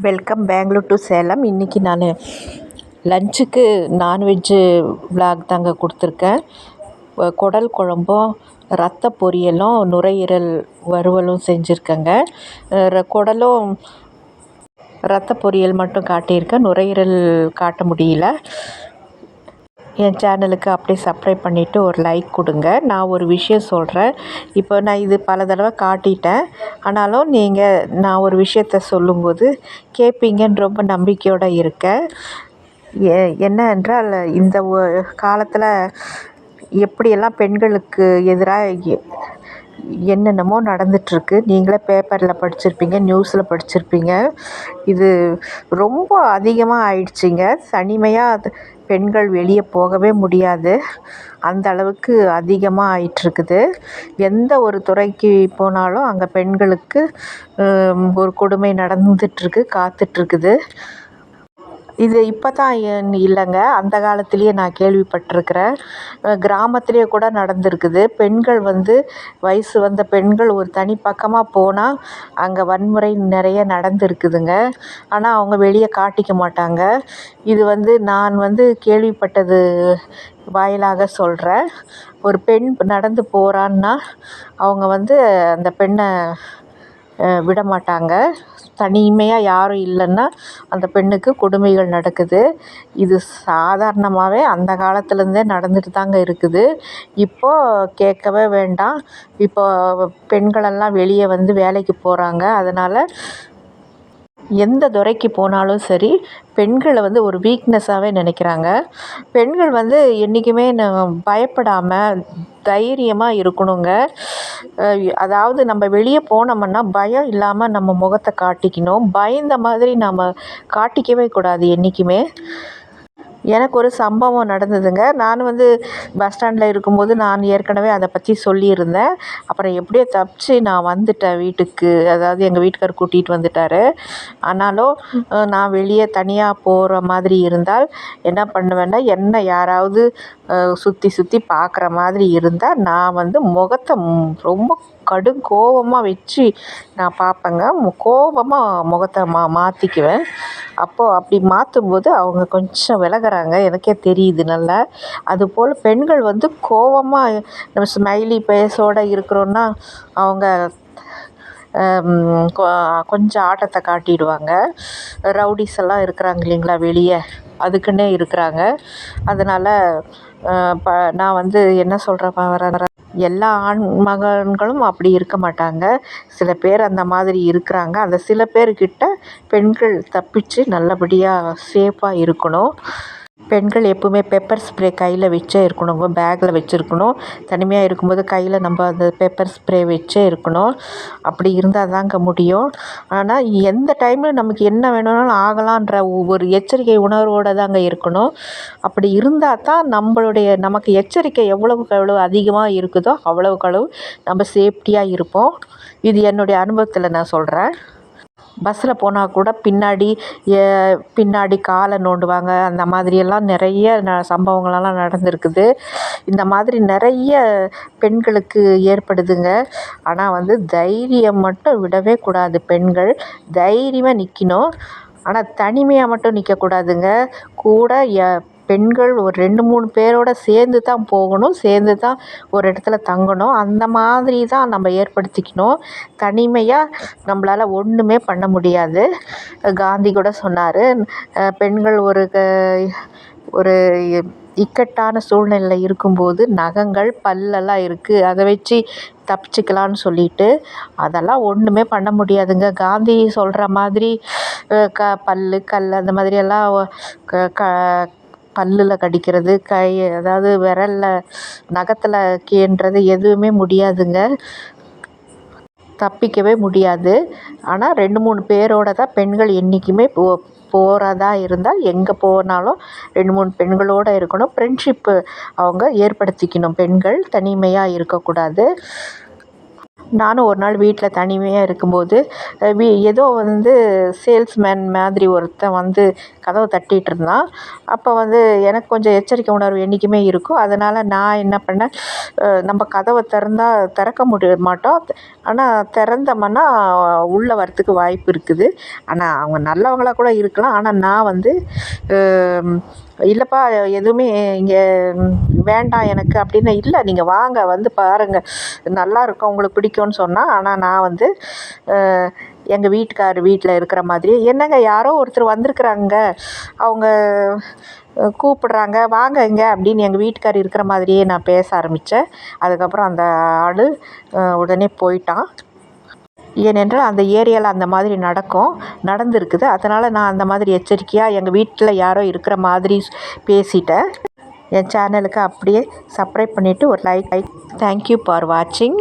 Welcome Bangalore to Salem இன்றைக்கி நான் லஞ்சுக்கு நான்வெஜ்ஜு விளாக் தாங்க கொடுத்துருக்கேன். குடல் குழம்பும் ரத்த பொரியலும் நுரையீரல் வறுவலும் செஞ்சுருக்கேங்க. ர- குடலும் ரத்த பொரியல் மட்டும் காட்டியிருக்கேன். நுரையீரல் காட்ட முடியல. என் சேனலுக்கு அப்படியே சப்ஸ்கிரைப் பண்ணிவிட்டு ஒரு லைக் கொடுங்க. நான் ஒரு விஷயம் சொல்கிறேன் இப்போ நான் இது பல தடவை காட்டிட்டேன். ஆனாலும் நீங்கள் நான் ஒரு விஷயத்த சொல்லும்போது கேட்பீங்கன்னு ரொம்ப நம்பிக்கையோடு இருக்கேன். ஏ என்ன என்றால் இந்த காலத்தில் எப்படியெல்லாம் பெண்களுக்கு எதிராக என்னென்னமோ நடந்துகிட்ருக்கு நீங்களே பேப்பரில் படிச்சிருப்பீங்க நியூஸில் படிச்சிருப்பீங்க. இது ரொம்ப அதிகமாக ஆயிடுச்சுங்க. தனிமையாக அது பெண்கள் வெளியே போகவே முடியாது. அந்த அளவுக்கு அதிகமாக ஆயிட்டிருக்குது. எந்த ஒரு துறைக்கு போனாலும் அங்கே பெண்களுக்கு ஒரு கொடுமை நடந்துகிட்ருக்கு காத்துட்ருக்குது இது இப்போ தான் இல்லைங்க? அந்த காலத்துலேயே நான் கேள்விப்பட்டிருக்கிறேன். கிராமத்துலேயே கிராமத்திலேயே கூட நடந்திருக்குது. பெண்கள் வந்து வயசு வந்த பெண்கள் ஒரு தனி பக்கமாக போனால் அங்கே வன்முறை நிறைய நடந்திருக்குதுங்க. ஆனால் அவங்க வெளியே காட்டிக்க மாட்டாங்க. இது வந்து நான் வந்து கேள்விப்பட்டது வாயிலாக சொல்கிறேன் ஒரு பெண் நடந்து போகிறான்னா அவங்க வந்து அந்த பெண்ணை விட மாட்டாங்க தனிமையாக யாரும் இல்லைன்னா அந்த பெண்ணுக்கு கொடுமைகள் நடக்குது. இது சாதாரணமாகவே அந்த காலத்துலேருந்தே நடந்துட்டு தாங்க இருக்குது. இப்போது கேட்கவே வேண்டாம். இப்போ பெண்களெல்லாம் வெளியே வந்து வேலைக்கு போகிறாங்க அதனால் எந்த துறைக்கு போனாலும் சரி பெண்களை வந்து ஒரு வீக்னஸாகவே நினைக்கிறாங்க. பெண்கள் வந்து என்றைக்குமே பயப்படாமல் தைரியமாக இருக்கணுங்க. அதாவது நம்ம வெளியே போனோம்னா பயம் இல்லாமல் நம்ம முகத்தை காட்டிக்கணும். பயந்த மாதிரி நம்ம காட்டிக்கவே கூடாது என்றைக்குமே எனக்கு ஒரு சம்பவம் நடந்ததுங்க. நான் வந்து பஸ் ஸ்டாண்டில் இருக்கும்போது நான் ஏற்கனவே அதை பற்றி சொல்லியிருந்தேன். அப்புறம் எப்படியோ தப்பிச்சு நான் வந்துட்டேன் வீட்டுக்கு. அதாவது எங்கள் வீட்டுக்கார் கூட்டிகிட்டு வந்துட்டார். ஆனாலும் நான் வெளியே தனியாக போகிற மாதிரி இருந்தால் என்ன பண்ணுவேன்னா என்ன யாராவது சுற்றி சுற்றி பார்க்குற மாதிரி இருந்தால் நான் வந்து முகத்தை ரொம்ப கடும் கோவமாக வச்சு நான் பார்ப்பேங்க கோவமாக முகத்தை மா மாற்றிக்குவேன் அப்போது அப்படி மாற்றும்போது அவங்க கொஞ்சம் விலகுறாங்க. எனக்கே தெரியுது நல்லா. அதுபோல் பெண்கள் வந்து கோவமாக நம்ம ஸ்மைலி பேஸோடு இருக்கிறோன்னா அவங்க கொ- கொஞ்சம் ஆட்டத்தை காட்டிடுவாங்க. ரவுடிஸ் எல்லாம் இருக்கிறாங்க இல்லைங்களா வெளியே? அதுக்குன்னே இருக்கிறாங்க. அதனால் ப நான் வந்து என்ன சொல்கிறேன் வர எல்லா ஆண் மகன்களும் அப்படி இருக்க மாட்டாங்க. சில பேர் அந்த மாதிரி இருக்கிறாங்க. அந்த சில பேர்கிட்ட பெண்கள் தப்பிச்சு நல்லபடியாக சேஃபாக இருக்கணும். பெண்கள் எப்பவுமே பெப்பர் ஸ்ப்ரே கையில் வச்சே இருக்கணுங்க பேக்கில் வச்சுருக்கணும். தனிமையாக இருக்கும்போது கையில் நம்ம அந்த பெப்பர் ஸ்ப்ரே வச்சே இருக்கணும். அப்படி இருந்தால் தாங்க முடியும். ஆனால் எந்த டைமில் நமக்கு என்ன வேணும்னாலும் ஆகலான்ற ஒரு எச்சரிக்கை உணர்வோடு தாங்க இருக்கணும். அப்படி இருந்தால் தான் நம்மளுடைய நமக்கு எச்சரிக்கை எவ்வளவுக்கு எவ்வளோ அதிகமாக இருக்குதோ அவ்வளவுக்கு அளவு நம்ம சேஃப்டியாக இருப்போம். இது என்னுடைய அனுபவத்தில் நான் சொல்கிறேன் பஸ்ஸில் போனால் கூட பின்னாடி பின்னாடி காலை நோண்டுவாங்க. அந்த மாதிரியெல்லாம் நிறைய ந சம்பவங்களெல்லாம் நடந்திருக்குது. இந்த மாதிரி நிறைய பெண்களுக்கு ஏற்படுதுங்க. ஆனால் வந்து தைரியம் மட்டும் விடவே கூடாது பெண்கள். தைரியமாக நிற்கணும் ஆனால் தனிமையாக மட்டும் நிற்கக்கூடாதுங்க கூட ய பெண்கள் ஒரு ரெண்டு மூணு பேரோட சேர்ந்து தான் போகணும் சேர்ந்து தான் ஒரு இடத்துல தங்கணும். அந்த மாதிரி தான் நம்ம ஏற்படுத்திக்கணும். தனிமையாக நம்மளால் ஒன்றுமே பண்ண முடியாது. காந்தி கூட சொன்னார் பெண்கள் ஒரு க- ஒரு இக்கட்டான சூழ்நிலையில் இருக்கும்போது நகங்கள் பல்லெல்லாம் இருக்குது அதை வச்சு தப்பிச்சுக்கலான்னு சொல்லிட்டு அதெல்லாம் ஒன்றுமே பண்ண முடியாதுங்க. காந்தி சொல்கிற மாதிரி க பல்லு கல் அந்த மாதிரியெல்லாம் க க பல்லில் கடிக்கிறது கை அதாவது விரலில் நகத்தில் கீன்றது எதுவுமே முடியாதுங்க. தப்பிக்கவே முடியாது. ஆனால் ரெண்டு மூணு பேரோட தான் பெண்கள் என்றைக்குமே போ போகிறதா இருந்தால் எங்கே போனாலும் ரெண்டு மூணு பெண்களோடு இருக்கணும். ஃப்ரெண்ட்ஷிப்பு அவங்க ஏற்படுத்திக்கணும். பெண்கள் தனிமையாக இருக்கக்கூடாது. நானும் ஒரு நாள் வீட்டில் தனிமையாக இருக்கும்போது வீ ஏதோ வந்து சேல்ஸ்மேன் மாதிரி ஒருத்தன் வந்து கதவை தட்டிகிட்டு இருந்தான். அப்போ வந்து எனக்கு கொஞ்சம் எச்சரிக்கை உணர்வு என்றைக்குமே இருக்கும். அதனால் நான் என்ன பண்ணேன் நம்ம கதவை திறந்தா திறக்க முடிய மாட்டோம். ஆனால் திறந்தோம்னா உள்ளே வரத்துக்கு வாய்ப்பு இருக்குது. ஆனால் அவங்க நல்லவங்களாக கூட இருக்கலாம். ஆனால் நான் வந்து இல்லைப்பா எதுவுமே இங்கே வேண்டாம் எனக்கு அப்படின்னு இல்லை. நீங்கள் வாங்க வந்து பாருங்கள் நல்லா இருக்கும் உங்களுக்கு பிடிக்கும்னு சொன்னால் ஆனால் நான் வந்து எங்கள் வீட்டுக்கார் வீட்டில் இருக்கிற மாதிரி என்னங்க யாரோ ஒருத்தர் வந்திருக்குறாங்க. அவங்க கூப்பிடுறாங்க வாங்க இங்கே அப்படின்னு எங்கள் வீட்டுக்கார் இருக்கிற மாதிரியே நான் பேச ஆரம்பித்தேன் அதுக்கப்புறம் அந்த ஆள் உடனே போயிட்டான். ஏனென்றால் அந்த ஏரியாவில் அந்த மாதிரி நடக்கும் நடந்திருக்குது. அதனால் நான் அந்த மாதிரி எச்சரிக்கையாக எங்கள் வீட்டில் யாரோ இருக்கிற மாதிரி பேசிட்டேன். என் சேனலுக்கு அப்படியே சப்ஸ்கிரைப் பண்ணிவிட்டு ஒரு லைக் லைக் தேங்க்யூ ஃபார் வாட்சிங்